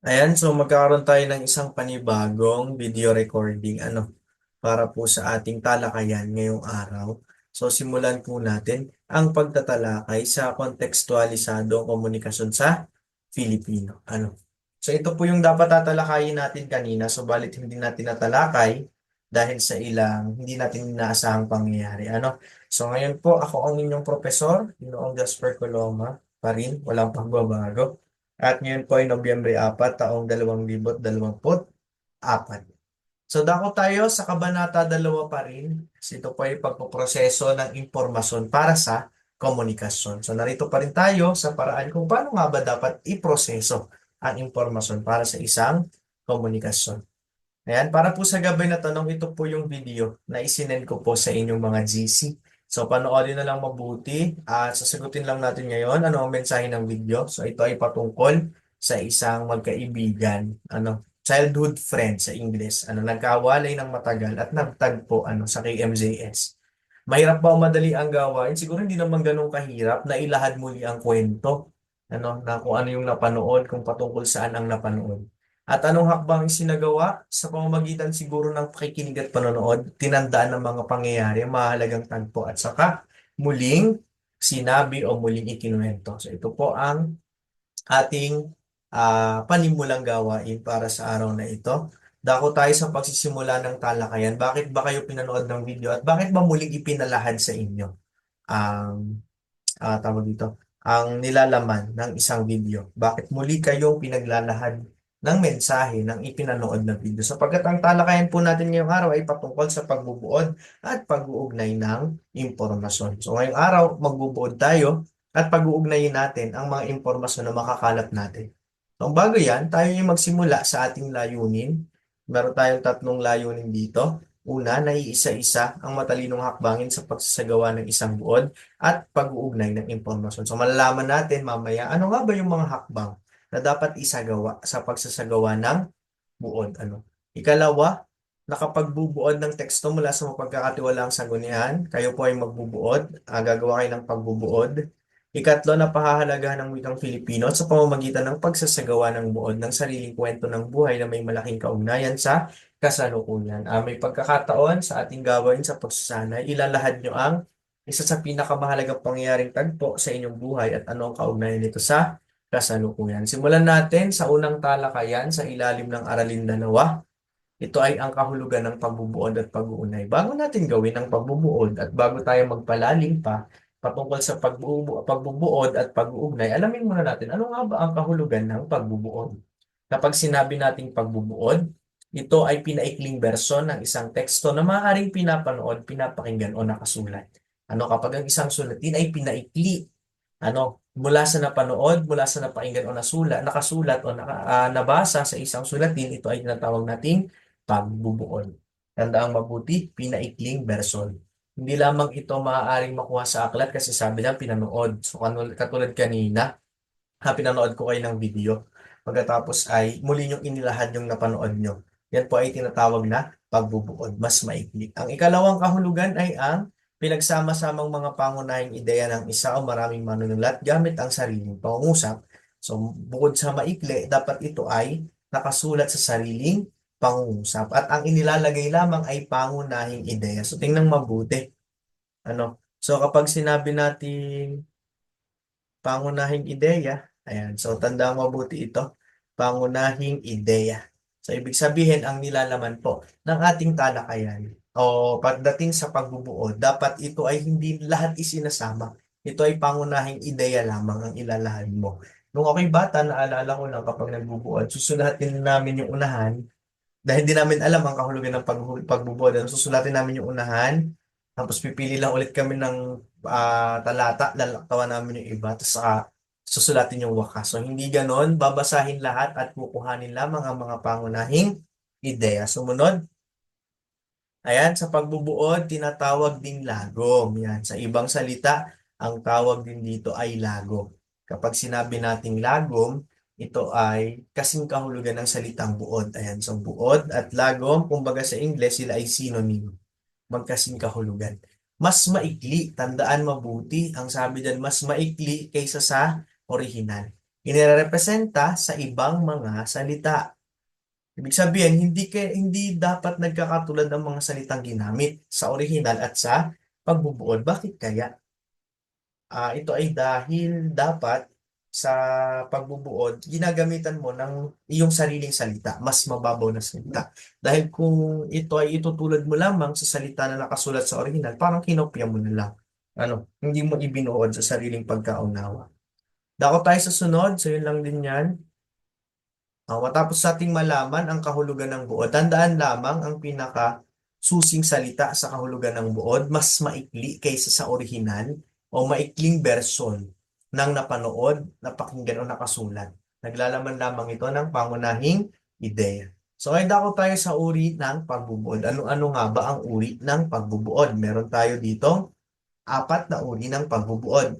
Ayan, so magkakaroon tayo ng isang panibagong video recording ano para po sa ating talakayan ngayong araw. So simulan po natin ang pagtatalakay sa kontekstualisadong komunikasyon sa Filipino. Ano? So ito po yung dapat tatalakayin natin kanina, subalit hindi natin natalakay dahil sa ilang hindi natin inaasahang pangyayari. Ano? So ngayon po ako ang inyong profesor, Ginoong Jasper Coloma, pa rin, walang pagbabago. At ngayon po ay Nobyembre 4, taong 2024. So dako tayo sa Kabanata 2 pa rin. Ito po ay pagpoproseso ng impormasyon para sa komunikasyon. So narito pa rin tayo sa paraan kung paano nga ba dapat iproseso ang impormasyon para sa isang komunikasyon. Ayan, para po sa gabay na tanong, ito po yung video na isinend ko po sa inyong mga GC. So, panoorin na lang mabuti at sasagutin lang natin ngayon ano ang mensahe ng video. So, ito ay patungkol sa isang magkaibigan, ano, childhood friend sa English, ano, nagkawalay ng matagal at nagtagpo ano, sa KMJS. Mahirap ba o madali ang gawain? Siguro hindi naman ganun kahirap na ilahad muli ang kwento, ano, na kung ano yung napanood, kung patungkol saan ang napanood. At anong hakbang isinagawa sa pamamagitan siguro ng pakikinig at panonood, tinandaan ng mga pangyayari, mahalagang tagpo at saka muling sinabi o muling ikinuwento. So ito po ang ating ah, panimulang gawain para sa araw na ito. Dako tayo sa pagsisimula ng talakayan. Bakit ba kayo pinanood ng video at bakit ba muling ipinalahad sa inyo ang ah, tawag dito, ang nilalaman ng isang video? Bakit muli kayong pinaglalahad ng mensahe ng ipinanood na video. Sapagkat ang talakayan po natin ngayong araw ay patungkol sa pagbubuod at pag-uugnay ng impormasyon. So ngayong araw, magbubuod tayo at pag-uugnayin natin ang mga impormasyon na makakalat natin. So bago yan, tayo yung magsimula sa ating layunin. Meron tayong tatlong layunin dito. Una, naiisa-isa ang matalinong hakbangin sa pagsasagawa ng isang buod at pag-uugnay ng impormasyon. So malalaman natin mamaya ano nga ba yung mga hakbang na dapat isagawa sa pagsasagawa ng buod. Ano? Ikalawa, nakapagbubuod ng teksto mula sa mapagkakatiwalaang sanggunian. Kayo po ay magbubuod, uh, gagawa kayo ng pagbubuod. Ikatlo, napahahalagahan ng wikang Filipino sa pamamagitan ng pagsasagawa ng buod ng sariling kwento ng buhay na may malaking kaugnayan sa kasalukuyan. Uh, may pagkakataon sa ating gawain sa pagsasanay, ilalahad nyo ang isa sa pinakamahalagang pangyayaring tagpo sa inyong buhay at ano ang kaugnayan nito sa kasalukuyan. Simulan natin sa unang talakayan sa ilalim ng Aralin Dalawa. Ito ay ang kahulugan ng pagbubuod at pag-uunay. Bago natin gawin ang pagbubuod at bago tayo magpalalim pa patungkol sa pagbubu pagbubuod at pag-uugnay, alamin muna natin ano nga ba ang kahulugan ng pagbubuod. Kapag sinabi nating pagbubuod, ito ay pinaikling bersyon ng isang teksto na maaaring pinapanood, pinapakinggan o nakasulat. Ano kapag ang isang sulatin ay pinaikli, ano mula sa napanood, mula sa napakinggan o nasulat, nakasulat o naka, uh, nabasa sa isang sulatin, ito ay tinatawag nating pagbubuon. Tandaang mabuti, pinaikling version. Hindi lamang ito maaaring makuha sa aklat kasi sabi lang pinanood. So katulad kanina, ha, pinanood ko kayo ng video. Pagkatapos ay muli yung inilahad yung napanood nyo. Yan po ay tinatawag na pagbubuod, mas maikli. Ang ikalawang kahulugan ay ang pinagsama-samang mga pangunahing ideya ng isa o maraming manunulat gamit ang sariling pangungusap. So, bukod sa maikli, dapat ito ay nakasulat sa sariling pangungusap. At ang inilalagay lamang ay pangunahing ideya. So, tingnan mabuti. Ano? So, kapag sinabi natin pangunahing ideya, ayan. So, tanda mabuti ito. Pangunahing ideya. So, ibig sabihin, ang nilalaman po ng ating talakayan o pagdating sa pagbubuo, dapat ito ay hindi lahat isinasama. Ito ay pangunahing ideya lamang ang ilalahan mo. Nung ako'y bata, naalala ko lang kapag nagbubuod, susulatin namin yung unahan dahil hindi namin alam ang kahulugan ng pag pagbubuod. Ano, susulatin namin yung unahan, tapos pipili lang ulit kami ng uh, talata, lalaktawan namin yung iba, tapos uh, susulatin yung wakas. So hindi ganon, babasahin lahat at kukuhanin lamang ang mga pangunahing ideya. Sumunod, Ayan, sa pagbubuod, tinatawag ding lagom. Yan, sa ibang salita, ang tawag din dito ay lagom. Kapag sinabi nating lagom, ito ay kasing kahulugan ng salitang buod. Ayan, so buod at lagom, kumbaga sa Ingles, sila ay synonym. Magkasing kahulugan. Mas maikli, tandaan mabuti, ang sabi dyan, mas maikli kaysa sa original. inirepresenta sa ibang mga salita. Ibig sabihin, hindi ke, hindi dapat nagkakatulad ng mga salitang ginamit sa orihinal at sa pagbubuod. Bakit kaya? Ah, ito ay dahil dapat sa pagbubuod, ginagamitan mo ng iyong sariling salita, mas mababaw na salita. Dahil kung ito ay itutulad mo lamang sa salita na nakasulat sa orihinal, parang kinopya mo na lang. Ano, hindi mo ibinuod sa sariling pagkaunawa. Dako tayo sa sunod, so yun lang din yan. Ah, matapos nating malaman ang kahulugan ng buod, tandaan lamang ang pinaka susing salita sa kahulugan ng buod, mas maikli kaysa sa orihinal o maikling version ng napanood, napakinggan o nakasulat. Naglalaman lamang ito ng pangunahing ideya. So ay dako tayo sa uri ng pagbubuod. Ano-ano nga ba ang uri ng pagbubuod? Meron tayo dito apat na uri ng pagbubuod.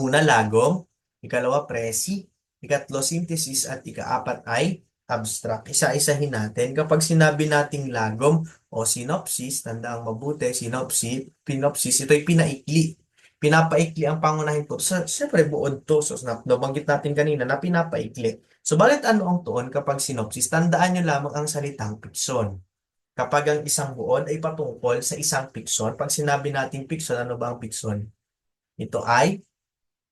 Una, lagom. Ikalawa, presi. Ikatlo, synthesis. At ikaapat ay abstract. Isa-isahin natin. Kapag sinabi nating lagom o synopsis, tandaang mabuti, synopsis, synopsis, ito ay pinaikli. Pinapaikli ang pangunahing to. So, siyempre, buod to. So, nabanggit natin kanina na pinapaikli. So, balit ano ang tuon kapag synopsis? Tandaan nyo lamang ang salitang pikson. Kapag ang isang buod ay patungkol sa isang pikson, pag sinabi natin pikson, ano ba ang pikson? Ito ay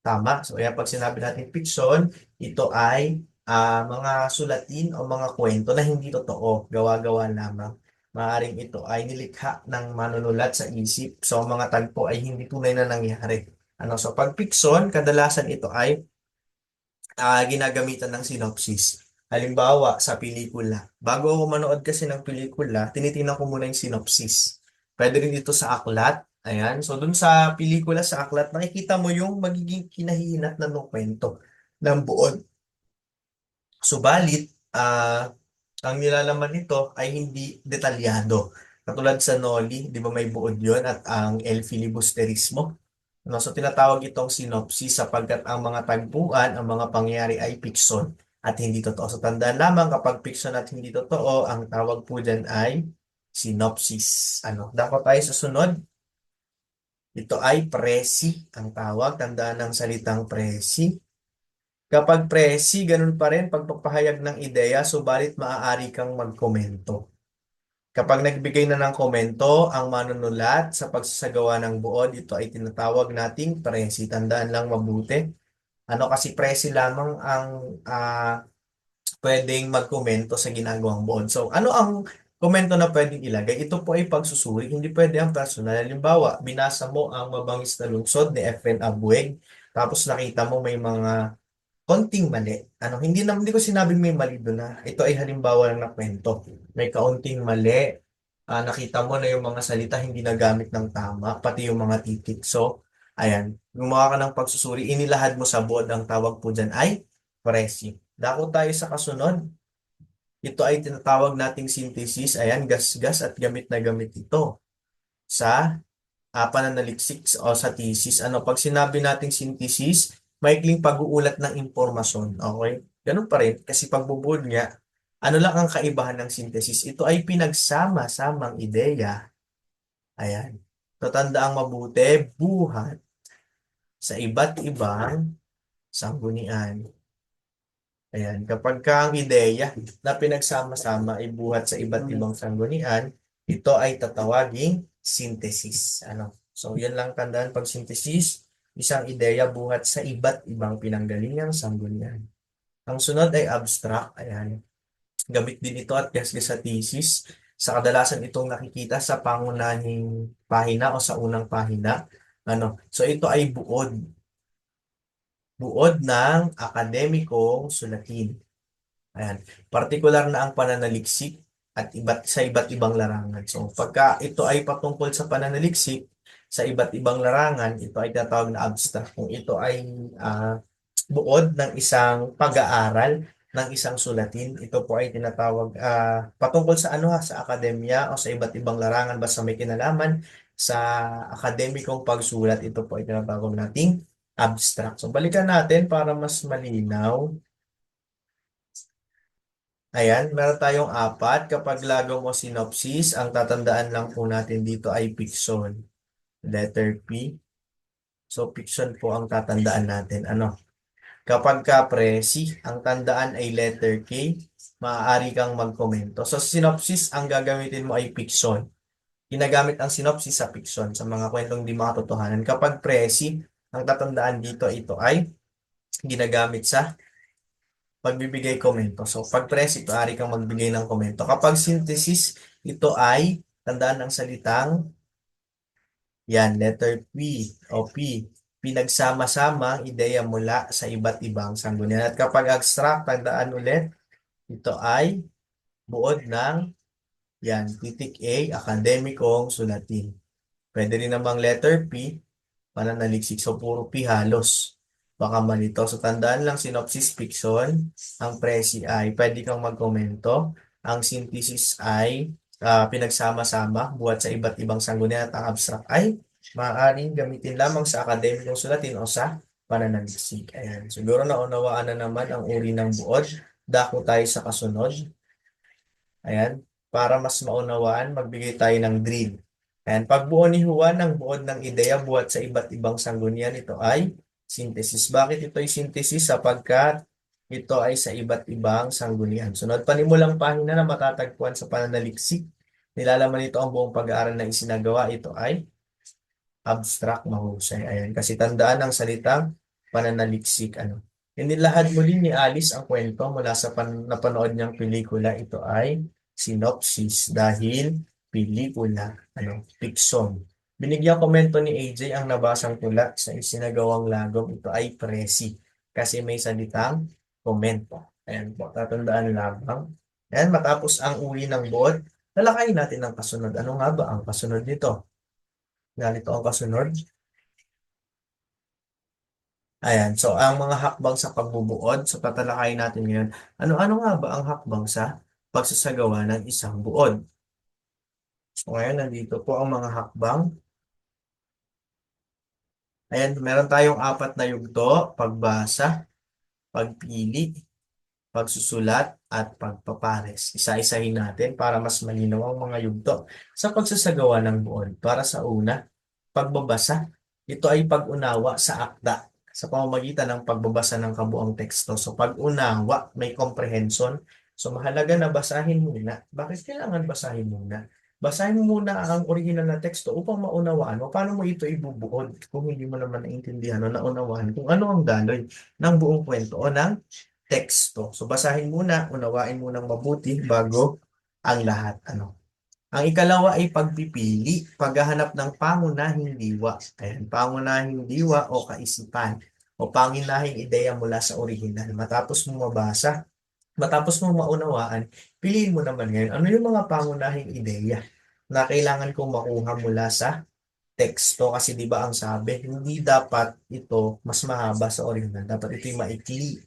tama. So, kaya pag sinabi natin pikson, ito ay ah, mga sulatin o mga kwento na hindi totoo, gawa-gawa lamang. Maaring ito ay nilikha ng manunulat sa isip. So, mga tagpo ay hindi tunay na nangyari. Ano, so pag fiction, kadalasan ito ay ah, ginagamitan ng synopsis. Halimbawa, sa pelikula. Bago ako manood kasi ng pelikula, tinitingnan ko muna yung synopsis. Pwede rin ito sa aklat. Ayan. So, dun sa pelikula, sa aklat, nakikita mo yung magiging kinahihinat na ng kwento ng buod. Subalit, ah, ang nilalaman nito ay hindi detalyado. Katulad sa Noli, di ba may buod yon at ang El Filibusterismo. No, so tinatawag itong synopsis sapagkat ang mga tagpuan, ang mga pangyayari ay fiction at hindi totoo. So tandaan lamang kapag fiction at hindi totoo, ang tawag po dyan ay synopsis. Ano, dapat tayo sa sunod. Ito ay presi ang tawag. Tandaan ng salitang presi. Kapag presi, ganun pa rin pagpapahayag ng ideya, subalit maaari kang magkomento. Kapag nagbigay na ng komento ang manunulat sa pagsasagawa ng buod, ito ay tinatawag nating presi. Tandaan lang mabuti. Ano kasi presi lamang ang ah, pwedeng magkomento sa ginagawang buod. So, ano ang komento na pwedeng ilagay? Ito po ay pagsusuri, hindi pwede ang personal. Halimbawa, binasa mo ang mabangis na lungsod ni Efren Abueg, tapos nakita mo may mga konting mali. Ano, hindi na hindi ko sinabing may mali doon na ito ay halimbawa lang na kwento. May kaunting mali. ah, nakita mo na yung mga salita hindi nagamit ng tama, pati yung mga titik. So, ayan, gumawa ka ng pagsusuri, inilahad mo sa board, ang tawag po dyan ay presi. Dako tayo sa kasunod. Ito ay tinatawag nating synthesis. Ayan, gas-gas at gamit na gamit ito sa uh, pananaliksik o sa thesis. Ano, pag sinabi nating synthesis, maikling pag-uulat ng impormasyon. Okay? Ganun pa rin, kasi pagbubuod nga, ano lang ang kaibahan ng synthesis? Ito ay pinagsama-samang ideya. Ayan. Tatandaang mabuti, buhat sa iba't ibang sanggunian. Ayan. Kapag ka ang ideya na pinagsama-sama ay buhat sa iba't ibang sanggunian, ito ay tatawaging synthesis. Ano? So, yan lang tandaan pag synthesis isang ideya buhat sa iba't ibang pinanggalingang sanggunian. Ang sunod ay abstract. Ayan. Gamit din ito at gasgas sa thesis. Sa kadalasan itong nakikita sa pangunahing pahina o sa unang pahina. Ano? So ito ay buod. Buod ng akademikong sulatin. Ayan. Partikular na ang pananaliksik at iba't sa iba't ibang larangan. So pagka ito ay patungkol sa pananaliksik, sa iba't ibang larangan, ito ay tinatawag na abstract. Kung ito ay uh, buod ng isang pag-aaral ng isang sulatin, ito po ay tinatawag uh, patungkol sa ano ha, sa akademya o sa iba't ibang larangan basta may kinalaman sa akademikong pagsulat, ito po ay tinatawag nating abstract. So balikan natin para mas malinaw. Ayan, meron tayong apat. Kapag lagaw mo synopsis, ang tatandaan lang po natin dito ay fiction letter P. So, fiction po ang tatandaan natin. Ano? Kapag ka presi, ang tandaan ay letter K, maaari kang magkomento. So, synopsis, ang gagamitin mo ay fiction. Ginagamit ang synopsis sa fiction sa mga kwentong di makatotohanan. Kapag presi, ang tatandaan dito ito ay ginagamit sa pagbibigay komento. So, pag presi, maaari kang magbigay ng komento. Kapag synthesis, ito ay tandaan ng salitang yan, letter P o P. Pinagsama-sama ideya mula sa iba't ibang sanggunian. At kapag abstract, tandaan ulit, ito ay buod ng yan, titik A, akademikong sulatin. Pwede rin namang letter P, pananaliksik. So, puro P halos. Baka malito. So, tandaan lang, synopsis fiction. Ang presi ay pwede kang magkomento. Ang synthesis ay ah, pinagsama-sama buhat sa iba't ibang sanggunian at ang abstract ay maaaring gamitin lamang sa akademikong sulatin o sa pananaliksik. Ayan. Siguro naunawaan na naman ang uri ng buod. Dako tayo sa kasunod. Ayan. Para mas maunawaan, magbigay tayo ng drill. Ayan. Pagbuo ni Juan ng buod ng ideya buhat sa iba't ibang sanggunian, ito ay synthesis. Bakit ito ay synthesis? Sapagkat ito ay sa iba't ibang sanggunian. Sunod, panimulang pahina na matatagpuan sa pananaliksik. Nilalaman nito ang buong pag-aaral na isinagawa. Ito ay abstract mahusay. Ayan, kasi tandaan ang salitang pananaliksik. Ano. Inilahad muli ni Alice ang kwento mula sa pan napanood niyang pelikula. Ito ay synopsis dahil pelikula, ano, fiction. Binigyan komento ni AJ ang nabasang tula sa isinagawang lagom. Ito ay presi kasi may salitang komento. Ayan po, tatandaan lamang. Ayan, matapos ang uli ng buod, lalakayin natin ang kasunod. Ano nga ba ang kasunod nito? Ganito ang kasunod. Ayan, so ang mga hakbang sa pagbubuod, so tatalakayin natin ngayon. Ano-ano nga ba ang hakbang sa pagsasagawa ng isang buod? So ngayon, nandito po ang mga hakbang. Ayan, meron tayong apat na yugto, pagbasa, pagpili, pagsusulat, at pagpapares. Isa-isahin natin para mas malinaw ang mga yugto sa pagsasagawa ng buod. Para sa una, pagbabasa. Ito ay pag-unawa sa akda sa pamamagitan ng pagbabasa ng kabuang teksto. So pag-unawa, may comprehension. So mahalaga na basahin muna. Bakit kailangan basahin muna? Basahin mo muna ang original na teksto upang maunawaan mo paano mo ito ibubuod kung hindi mo naman naintindihan o naunawaan kung ano ang daloy ng buong kwento o ng teksto. So basahin muna, unawain mo ng mabuti bago ang lahat. Ano? Ang ikalawa ay pagpipili, paghahanap ng pangunahing diwa. Ayan, pangunahing diwa o kaisipan o pangunahing ideya mula sa original. Matapos mo mabasa, matapos mo maunawaan, piliin mo naman ngayon, ano yung mga pangunahing ideya na kailangan kong makuha mula sa teksto kasi di ba ang sabi, hindi dapat ito mas mahaba sa original, dapat ito'y maikli.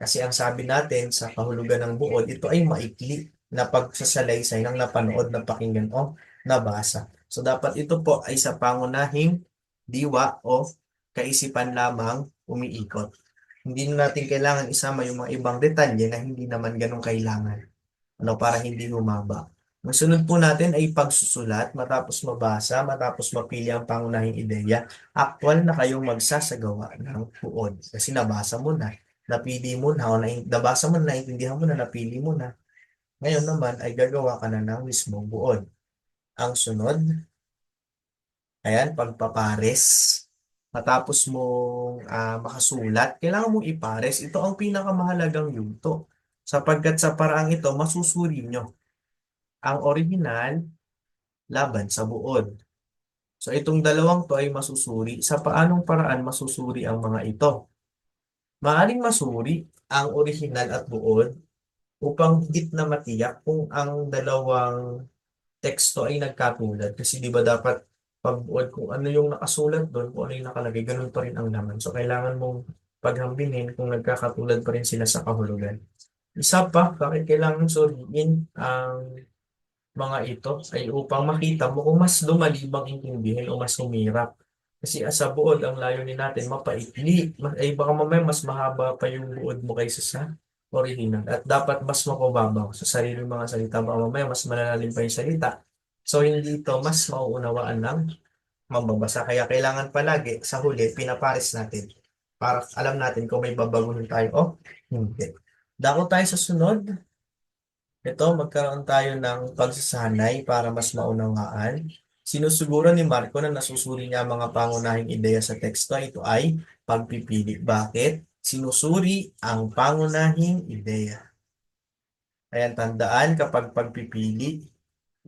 Kasi ang sabi natin sa kahulugan ng buod, ito ay maikli na pagsasalaysay ng napanood, napakinggan o nabasa. So dapat ito po ay sa pangunahing diwa o kaisipan lamang umiikot. Hindi na natin kailangan isama yung mga ibang detalye na hindi naman ganun kailangan. Ano, para hindi humaba. Ang sunod po natin ay pagsusulat, matapos mabasa, matapos mapili ang pangunahing ideya, actual na kayong magsasagawa ng buod. Kasi nabasa mo na, napili mo na, o na, nabasa mo na, naintindihan mo na, napili mo na. Ngayon naman ay gagawa ka na ng mismong buod. Ang sunod, ayan, pagpapares. Matapos mong ah, makasulat, kailangan mong ipares. Ito ang pinakamahalagang yugto. Sapagkat sa paraang ito, masusuri nyo ang original laban sa buod. So itong dalawang to ay masusuri. Sa paanong paraan masusuri ang mga ito? Maaring masuri ang original at buod upang higit na matiyak kung ang dalawang teksto ay nagkatulad. Kasi di ba dapat pagbuod kung ano yung nakasulat doon, kung ano yung nakalagay, ganun pa rin ang laman. So kailangan mong paghambinin kung nagkakatulad pa rin sila sa kahulugan. Isa pa, bakit kailangan suriin ang mga ito ay upang makita mo kung mas dumalibang intindihin o mas humirap. Kasi sa buod, ang layunin natin, mapaikli. Ay baka mamaya mas mahaba pa yung buod mo kaysa sa original. At dapat mas mapababaw sa sarili mga salita. Baka mamaya mas malalalim pa yung salita. So hindi ito mas mauunawaan ng mambabasa. Kaya kailangan palagi sa huli, pinapares natin para alam natin kung may babaguhin tayo o hindi. Dako tayo sa sunod. Ito, magkaroon tayo ng pagsasanay para mas maunawaan. Sinusuguro ni Marco na nasusuri niya ang mga pangunahing ideya sa teksto. Ito ay pagpipili. Bakit? Sinusuri ang pangunahing ideya. Ayan, tandaan kapag pagpipili,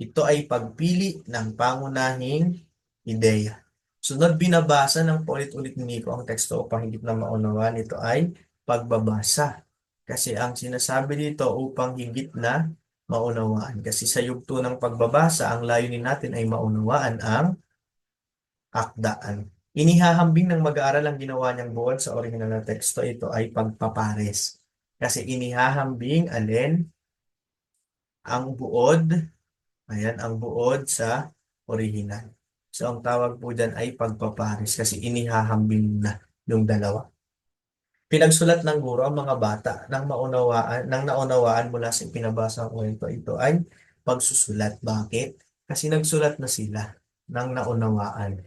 ito ay pagpili ng pangunahing ideya. Sunod, binabasa ng paulit-ulit ni Nico ang teksto upang higit na maunawaan. Ito ay pagbabasa. Kasi ang sinasabi dito upang higit na maunawaan. Kasi sa yugto ng pagbabasa, ang layunin natin ay maunawaan ang akdaan. Inihahambing ng mag-aaral ang ginawa niyang buod sa original na teksto. Ito ay pagpapares. Kasi inihahambing alin ang buod, ayan, ang buod sa original. So, ang tawag po dyan ay pagpapares kasi inihahambing na yung dalawa. Pinagsulat ng guro ang mga bata nang maunawaan, nang naunawaan mula sa pinabasa ko ito, ito ay pagsusulat. Bakit? Kasi nagsulat na sila nang naunawaan.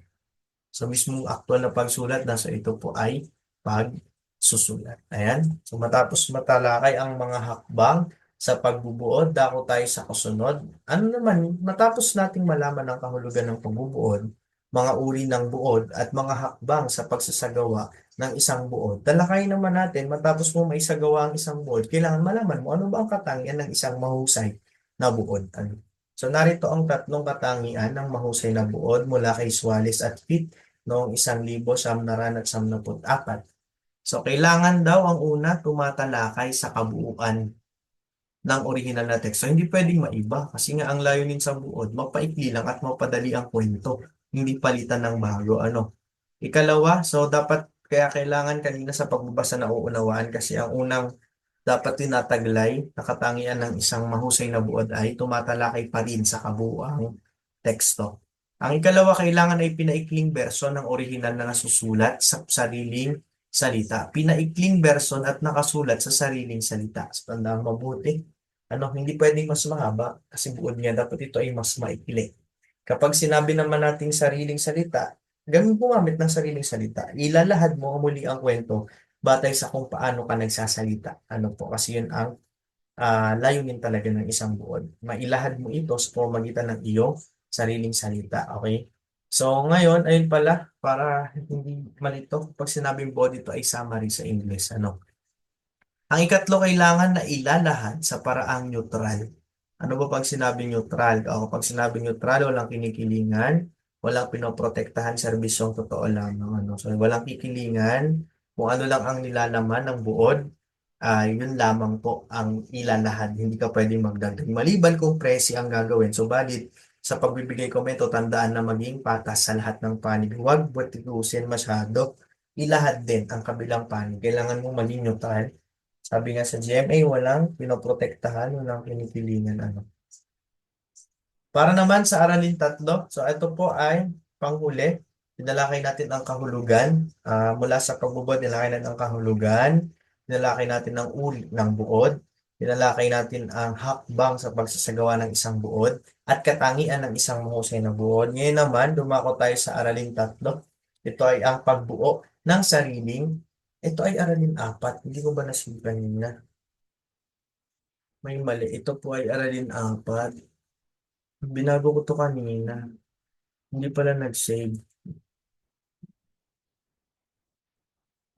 So, mismong aktual na pagsulat, nasa ito po ay pagsusulat. Ayan. So, matapos matalakay ang mga hakbang sa pagbubuod, dako tayo sa kasunod. Ano naman, matapos nating malaman ang kahulugan ng pagbubuod, mga uri ng buod at mga hakbang sa pagsasagawa ng isang buod. Talakay naman natin, matapos mo maisagawa ang isang buod, kailangan malaman mo ano ba ang katangian ng isang mahusay na buod. Ano? So narito ang tatlong katangian ng mahusay na buod mula kay Suarez at Pitt noong isang libo samnaran at samnaput apat. So kailangan daw ang una tumatalakay sa kabuuan ng original na teksto. Hindi pwedeng maiba kasi nga ang layunin sa buod, mapaikli lang at mapadali ang kwento, hindi palitan ng bago. Ano? Ikalawa, so dapat kaya kailangan kanina sa pagbabasa na uunawaan kasi ang unang dapat tinataglay na katangian ng isang mahusay na buod ay tumatalakay pa rin sa kabuuang teksto. Ang ikalawa, kailangan ay pinaikling version ng original na nasusulat sa sariling salita. Pinaikling version at nakasulat sa sariling salita. So, tandaan mabuti. Ano, hindi pwedeng mas mahaba kasi buod niya dapat ito ay mas maikli. Kapag sinabi naman nating sariling salita, gamit gumamit ng sariling salita. Ilalahad mo muli ang kwento batay sa kung paano ka nagsasalita. Ano po, kasi yun ang uh, layunin talaga ng isang buod. Mailahad mo ito sa pamamagitan ng iyong sariling salita. Okay? So, ngayon, ayun pala, para hindi malito, pag sinabing body ito ay summary sa English. Ano? Ang ikatlo, kailangan na ilalahad sa paraang neutral. Ano ba pag sinabing neutral? O pag sinabing neutral, walang kinikilingan, walang pinoprotektahan, serbisyong totoo lamang. Ano? So, walang kikilingan, kung ano lang ang nilalaman ng buod, uh, yun lamang po ang ilalahad. Hindi ka pwedeng magdagdag. Maliban kung presi ang gagawin. So, balit, sa pagbibigay komento, tandaan na maging patas sa lahat ng panig. Huwag butikusin masyado. Ilahad din ang kabilang panig. Kailangan mo maging neutral sabi nga sa GMA, walang pinoprotektahan, walang pinipilingan. Ano. Para naman sa aralin tatlo, so ito po ay panghuli. Dinalakay natin ang kahulugan. Uh, mula sa pagbubod, dinalakay natin ang kahulugan. Dinalakay natin ang uri ng buod. Dinalakay natin ang hakbang sa pagsasagawa ng isang buod at katangian ng isang mahusay na buod. Ngayon naman, dumako tayo sa aralin tatlo. Ito ay ang pagbuo ng sariling ito ay aralin apat. Hindi ko ba nasave kanina? May mali. Ito po ay aralin apat. Binago ko to kanina. Hindi pala nag-save.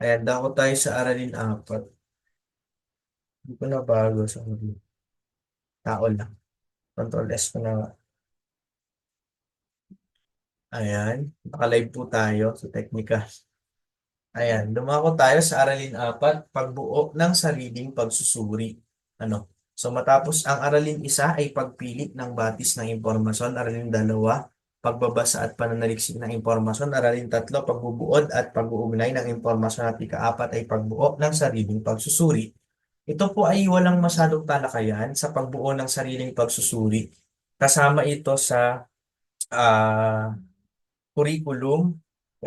Ayan, dako tayo sa aralin apat. Hindi ko na bago huli. Tao lang. Control S ko na. Ayan. Naka-live po tayo sa Teknika. Ayan, dumako tayo sa aralin apat, pagbuo ng sariling pagsusuri. Ano? So matapos ang aralin isa ay pagpili ng batis ng impormasyon, aralin dalawa, pagbabasa at pananaliksik ng impormasyon, aralin tatlo, pagbubuod at pag-uugnay ng impormasyon at ika-apat ay pagbuo ng sariling pagsusuri. Ito po ay walang masyadong talakayan sa pagbuo ng sariling pagsusuri. Kasama ito sa uh, curriculum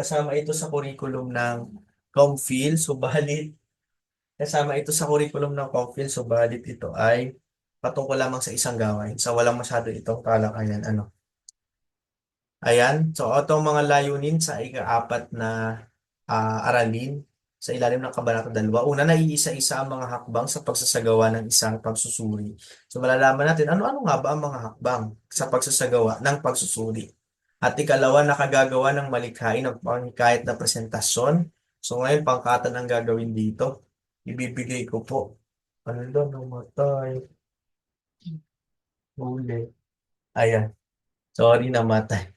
Kasama ito sa curriculum ng COMFIL, subalit kasama ito sa curriculum ng COMFIL, subalit ito ay patungkol lamang sa isang gawain. So walang masyado itong talakayan. Ano? Ayan. So itong mga layunin sa ika-apat na uh, aralin. sa ilalim ng Kabanata 2. Una, naiisa-isa ang mga hakbang sa pagsasagawa ng isang pagsusuri. So malalaman natin ano-ano nga ba ang mga hakbang sa pagsasagawa ng pagsusuri. At ikalawa, nakagagawa ng malikhain ng panghikayat na presentasyon. So ngayon, pangkatan ang gagawin dito. Ibibigay ko po. Ano doon? Namatay. Huli. Ayan. Sorry, namatay.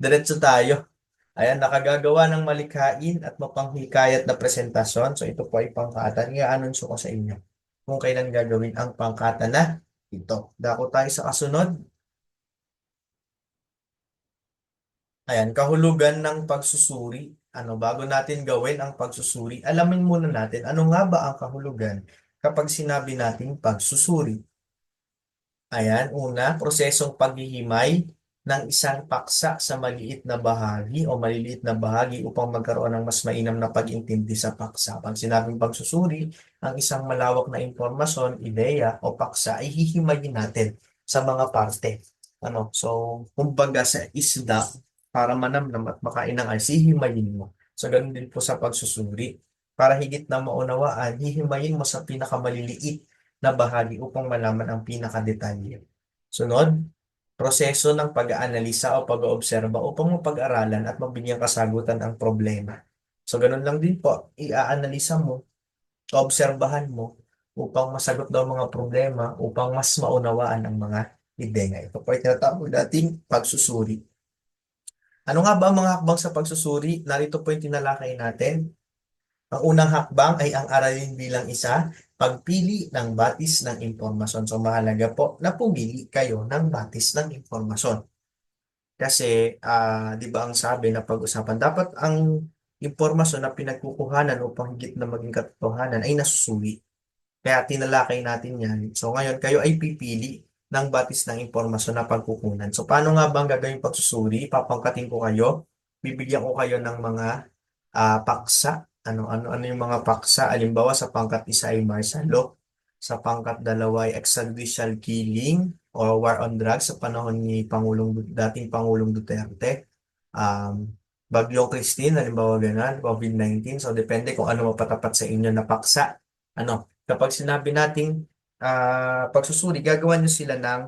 Diretso tayo. Ayan, nakagagawa ng malikhain at mapanghikayat na presentasyon. So ito po ay pangkatan. I-anunsyo ko sa inyo kung kailan gagawin ang pangkatan na ito. Dako tayo sa kasunod. Ayan, kahulugan ng pagsusuri. Ano, bago natin gawin ang pagsusuri, alamin muna natin ano nga ba ang kahulugan kapag sinabi nating pagsusuri. Ayan, una, prosesong paghihimay ng isang paksa sa maliit na bahagi o maliliit na bahagi upang magkaroon ng mas mainam na pag-intindi sa paksa. Pag sinabing pagsusuri, ang isang malawak na impormasyon, ideya o paksa ay hihimayin natin sa mga parte. Ano, so, kumbaga sa isda, para manamnam at makain ng ice, hihimayin mo. So, ganun din po sa pagsusuri. Para higit na maunawaan, hihimayin mo sa pinakamaliliit na bahagi upang malaman ang pinakadetalye. Sunod, proseso ng pag-aanalisa o pag-oobserba upang mapag-aralan at mabigyan kasagutan ang problema. So, ganun lang din po, i-aanalisa mo, obserbahan mo upang masagot daw mga problema, upang mas maunawaan ang mga ideya. Ito po ay tinatawag nating pagsusuri. Ano nga ba ang mga hakbang sa pagsusuri? Narito po yung tinalakay natin. Ang unang hakbang ay ang aralin bilang isa, pagpili ng batis ng impormasyon. So mahalaga po na pumili kayo ng batis ng impormasyon. Kasi, ah, di ba ang sabi na pag-usapan, dapat ang impormasyon na pinagkukuhanan upang higit na maging katotohanan ay nasusuri. Kaya tinalakay natin yan. So ngayon, kayo ay pipili ng batis ng impormasyon na pagkukunan. So, paano nga ba ang gagawin pagsusuri? Papangkatin ko kayo. Bibigyan ko kayo ng mga ah, paksa. Ano, ano, ano yung mga paksa? Alimbawa, sa pangkat isa ay martial law. Sa pangkat dalawa ay extrajudicial killing or war on drugs sa panahon ni Pangulong, dating Pangulong Duterte. Um, Bagyong Christine, halimbawa ganun, COVID-19. So, depende kung ano mapatapat sa inyo na paksa. Ano, kapag sinabi nating ah, pagsusuri, gagawa nyo sila ng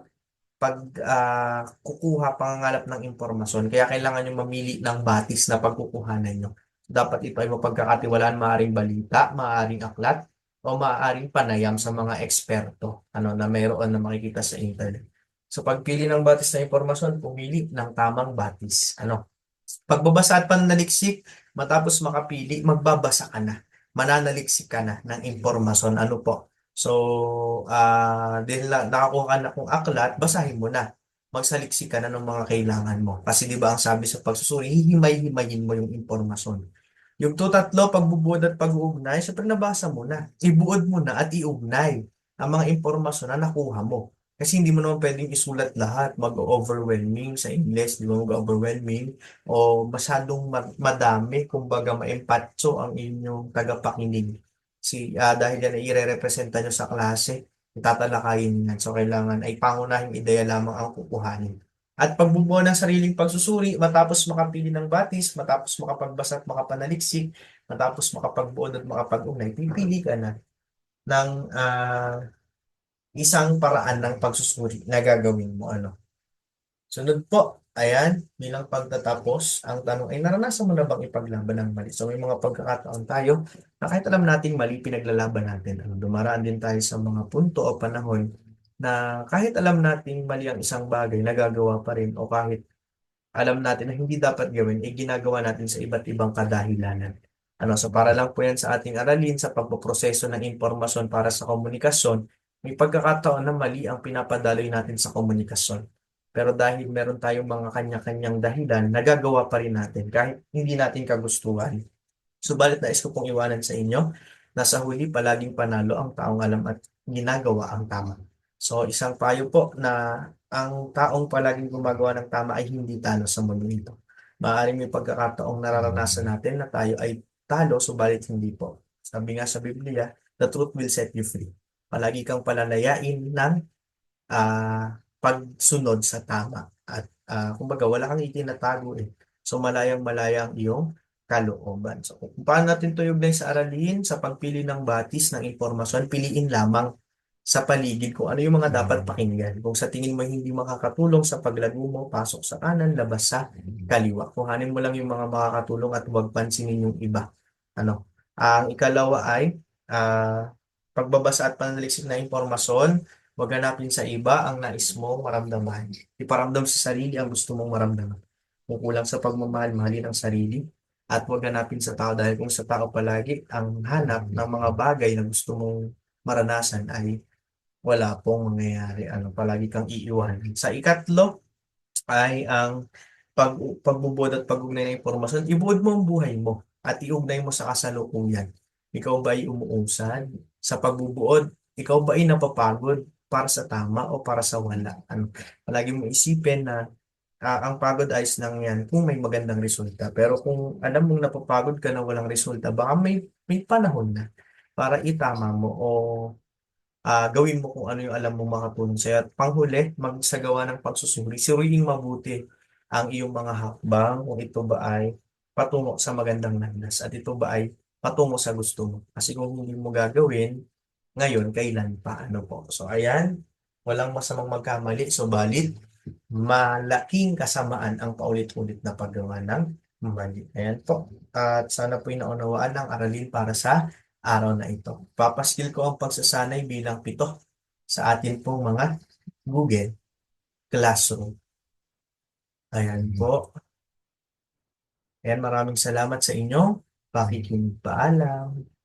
pag ah, kukuha, pangangalap ng impormasyon. Kaya kailangan nyo mamili ng batis na pagkukuhanan nyo. Dapat ito ay mapagkakatiwalaan, maaring balita, maaring aklat, o maaring panayam sa mga eksperto ano, na mayroon na makikita sa internet. So pagpili ng batis na impormasyon, pumili ng tamang batis. Ano? Pagbabasa at pananaliksik, matapos makapili, magbabasa ka na. Mananaliksik ka na ng impormasyon. Ano po? So, ah dahil na, nakakuha ka na kung aklat, basahin mo na. Magsaliksik ka na ng mga kailangan mo. Kasi di ba ang sabi sa pagsusuri, hihimay-himayin mo yung impormasyon. Yung to tatlo, pagbubuod at pag-uugnay, syempre nabasa mo na. Ibuod mo na at iugnay ang mga impormasyon na nakuha mo. Kasi hindi mo naman pwedeng isulat lahat, mag-overwhelming sa English, di ba mag-overwhelming, o masyadong ma- madami, kumbaga ma-empatso ang inyong tagapakinig. Si, ah, dahil yan ay ire-representa nyo sa klase, tatalakayin yan. So, kailangan ay pangunahing ideya lamang ang kukuhanin. At pagbubuo ng sariling pagsusuri, matapos makapili ng batis, matapos makapagbasa at makapanaliksik, matapos makapagbuod at makapag-ugnay, pipili ka na ng ah, isang paraan ng pagsusuri na gagawin mo. Ano? Sunod po, ayan, bilang pagtatapos, ang tanong ay naranasan mo na bang ipaglaban ng mali? So may mga pagkakataon tayo na kahit alam nating mali, pinaglalaban natin. Ano, dumaraan din tayo sa mga punto o panahon na kahit alam nating mali ang isang bagay, nagagawa pa rin o kahit alam natin na hindi dapat gawin, eh ginagawa natin sa iba't ibang kadahilanan. Ano, so para lang po yan sa ating aralin sa pagpoproseso ng impormasyon para sa komunikasyon, may pagkakataon na mali ang pinapadaloy natin sa komunikasyon. Pero dahil meron tayong mga kanya-kanyang dahilan, nagagawa pa rin natin kahit hindi natin kagustuhan. Subalit nais ko pong iwanan sa inyo na sa huli palaging panalo ang taong alam at ginagawa ang tama. So isang payo po na ang taong palaging gumagawa ng tama ay hindi talo sa mundo ito. Maaaring may pagkakataong nararanasan natin na tayo ay talo, subalit hindi po. Sabi nga sa Biblia, the truth will set you free. Palagi kang palalayain ng ah, pagsunod sa tama. At ah, kumbaga, wala kang itinatago eh. So malayang malaya ang iyong kalooban. So, kung paano natin ito yugnay sa aralin, sa pagpili ng batis ng impormasyon, piliin lamang sa paligid kung ano yung mga dapat pakinggan. Kung sa tingin mo hindi makakatulong sa paglago mo, pasok sa kanan, labas sa kaliwa. Kuhanin mo lang yung mga makakatulong at huwag pansinin yung iba. Ano? Ang ikalawa ay ah, pagbabasa at pananaliksik na impormasyon, huwag hanapin sa iba ang nais mo maramdaman. Iparamdam sa sarili ang gusto mong maramdaman. Kung kulang sa pagmamahal, mahalin ang sarili. At huwag hanapin sa tao dahil kung sa tao palagi ang hanap ng mga bagay na gusto mong maranasan ay wala pong mangyayari. Ano, palagi kang iiwanan. Sa ikatlo ay ang pag, pagbubod at pag-ugnay ng impormasyon, ibuod mo ang buhay mo at iugnay mo sa kasalukuyan. Ikaw ba ay umuusad? Sa pagbubuod, ikaw ba ay napapagod para sa tama o para sa wala? Ano, palagi mo isipin na ah, ang pagod ayos lang yan kung may magandang resulta. Pero kung alam mong napapagod ka na walang resulta, baka may, may panahon na para itama mo o ah, gawin mo kung ano yung alam mong makatulong sa'yo. At panghuli, magsagawa ng pagsusuri. Suriing mabuti ang iyong mga hakbang kung ito ba ay patungo sa magandang landas at ito ba ay patungo sa gusto mo. Kasi kung hindi mo gagawin, ngayon, kailan pa? Ano po? So, ayan, walang masamang magkamali. So, balit, malaking kasamaan ang paulit-ulit na paggawa ng mali. Ayan po. At sana po naunawaan ng aralin para sa araw na ito. Papaskil ko ang pagsasanay bilang pito sa atin pong mga Google Classroom. Ayan po. Ayan, maraming salamat sa inyo. Pakikinig paalam.